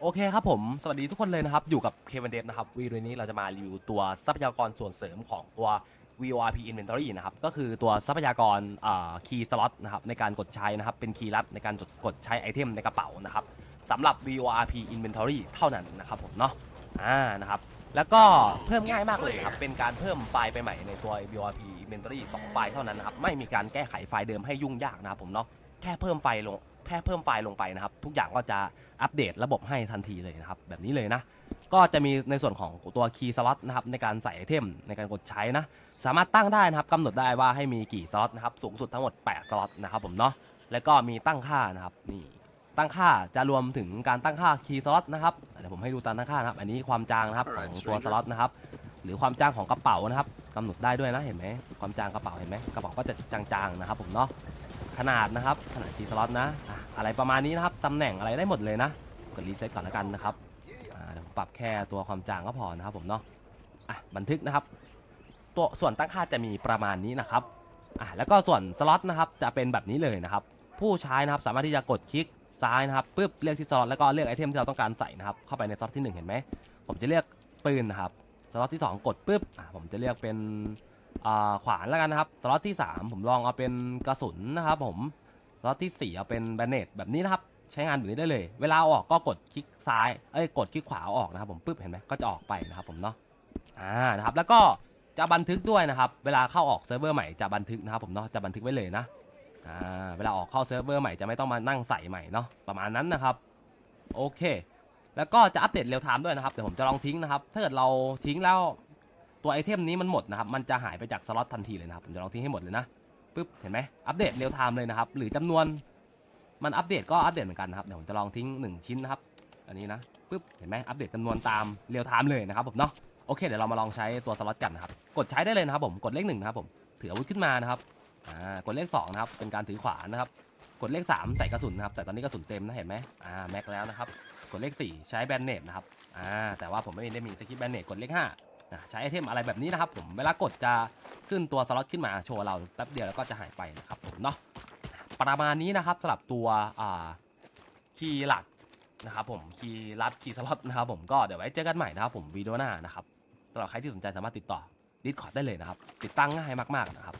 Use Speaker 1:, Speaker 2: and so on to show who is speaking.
Speaker 1: โอเคครับผม สวัสดีทุกคนเลยนะครับ อยู่กับเควันเดฟนะครับวีดีโอนี้เราจะมารีวิวตัวทรัพยากรส่วนเสริมของตัว VORP Inventory นะครับ ก็คือตัวทรัพยากรคีย์สล็อตนะครับในการกดใช้นะครับ เป็นคีย์ลัดในการกดใช้ไอเทมในกระเป๋านะครับสำหรับ VORP Inventory เท่านั้นนะครับผมเนาะอ่านะครับ แล้วก็เพิ่มง่ายมากเลยครับ เป็นการเพิ่มไฟล์ไปใหม่ในตัว VORP Inventory 2 ไฟล์เท่านั้นนะครับ ไม่มีการแก้ไขไฟล์เดิมให้ยุ่งยากนะครับผมเนาะ แค่เพิ่มไฟล์ลง แค่เพิ่มไฟล์ลงไปนะครับ ทุกอย่างก็จะอัปเดตระบบให้ทันทีเลยนะครับ แบบนี้เลยนะ ก็จะมีในส่วนของตัวคีย์สล็อตนะครับในการใส่ไอเทมในการกดใช้นะ สามารถตั้งได้นะครับกำหนดได้ว่าให้มีกี่สล็อตนะครับ สูงสุดทั้งหมด 8 สล็อตนะครับผมเนาะ แล้วก็มีตั้งค่านะครับนี่ตั้งค่าจะรวมถึงการตั้งค่าคีย์สล็อตนะครับเดี๋ยวผมให้ดูตามตั้งค่านะครับ อันนี้ความจางนะครับของตัวสล็อตนะครับ หรือความจางของกระเป๋านะครับกำหนดได้ด้วยนะเห็นไหมความจางกระเป๋าเห็นไหมกระเป๋าก็จะจางๆนะครับผมเนาะ ขนาดนะครับขนาดคีย์สล็อตนะอะอะไรประมาณนี้นะครับตำแหน่งอะไรได้หมดเลยนะกดรีเซ็ตก่อนแล้วกันนะครับอ่าเดี๋ยวผมปรับแค่ตัวความจางก็พอนะครับผมเนาะอะบันทึกนะครับ ตัวส่วนตั้งค่าจะมีประมาณนี้นะครับอะแล้วก็ส่วนสล็อตนะครับจะเป็นแบบนี้เลยนะครับ ผู้ใช้นะครับสามารถที่จะกดคลิกซ้ายนะครับปึ๊บเลือกที่สล็อตแล้วก็เลือกไอเทมที่เราต้องการใส่นะครับเข้าไปในสล็อตที่หนึ่งเห็นไหมผมจะเลือกปืนนะครับสล็อตที่สองกดปึ๊บอะผมจะเลือกเป็น ขวานแล้วกันนะครับสล็อตที่ 3 ผมลองเอาเป็นกระสุนนะครับผมสล็อตที่ 4 เอาเป็นแบนเนตแบบนี้นะครับใช้งานแบบนี้ได้เลย เวลาออกก็กดคลิกซ้ายเอ้ยกดคลิกขวาเอาออกนะครับผมปึ๊บเห็นไหมก็จะออกไปนะครับผมเนาะอ่านะครับแล้วก็จะบันทึกด้วยนะครับ เวลาเข้าออกเซิร์ฟเวอร์ใหม่จะบันทึกนะครับผมเนาะจะบันทึกไว้เลยนะอ่าเวลาออกเข้าเซิร์ฟเวอร์ใหม่จะไม่ต้องมานั่งใส่ใหม่เนาะประมาณนั้นนะครับโอเค แล้วก็จะอัปเดตเร็วไทม์ด้วยนะครับเดี๋ยวผมจะลองทิ้งนะครับถ้าเกิดเราทิ้งแล้ว ตัวไอเทมนี้มันหมดนะครับ มันจะหายไปจากสล็อตทันทีเลยนะครับ ผมจะลองทิ้งให้หมดเลยนะปึ๊บ เห็นไหมอัปเดตเร็วไทม์เลยนะครับ หรือจำนวนมันอัปเดตก็อัปเดตเหมือนกันนะครับ เดี๋ยวผมจะลองทิ้ง 1 ชิ้นนะครับ อันนี้นะปึ๊บ เห็นไหมอัปเดตจำนวนตามเร็วไทม์เลยนะครับผมเนาะ โอเค เดี๋ยวเรามาลองใช้ตัวสล็อตกันนะครับ กดใช้ได้เลยนะครับผม กดเลขหนึ่งนะครับผม ถืออาวุธขึ้นมานะครับ อ่า กดเลข2นะครับ เป็นการถือขวานนะครับ กดเลข 3 ใส่กระสุนนะครับ แต่ตอนนี้กระสุนเต็มนะ เห็นไหมอ่า แม็กแล้วนะครับ กดเลข 4 ใช้แบนเนตนะครับ อ่า แต่ว่าผมไม่ได้มีสกิปแบนเนตกดเลข 5 ใช้ไอเทมอะไรแบบนี้นะครับผมเวลากดจะขึ้นตัวสล็อตขึ้นมาโชว์เราแป๊บเดียวแล้วก็จะหายไปนะครับผมเนาะประมาณนี้นะครับสลับตัวคีย์หลักนะครับผมคีย์ลัดคีย์สล็อตนะครับผมก็เดี๋ยวไว้เจอกันใหม่นะครับผมวีดีโอหน้านะครับสำหรับใครที่สนใจสามารถติดต่อดิสคอร์ดได้เลยนะครับ ติดตั้งง่ายมากๆนะครับ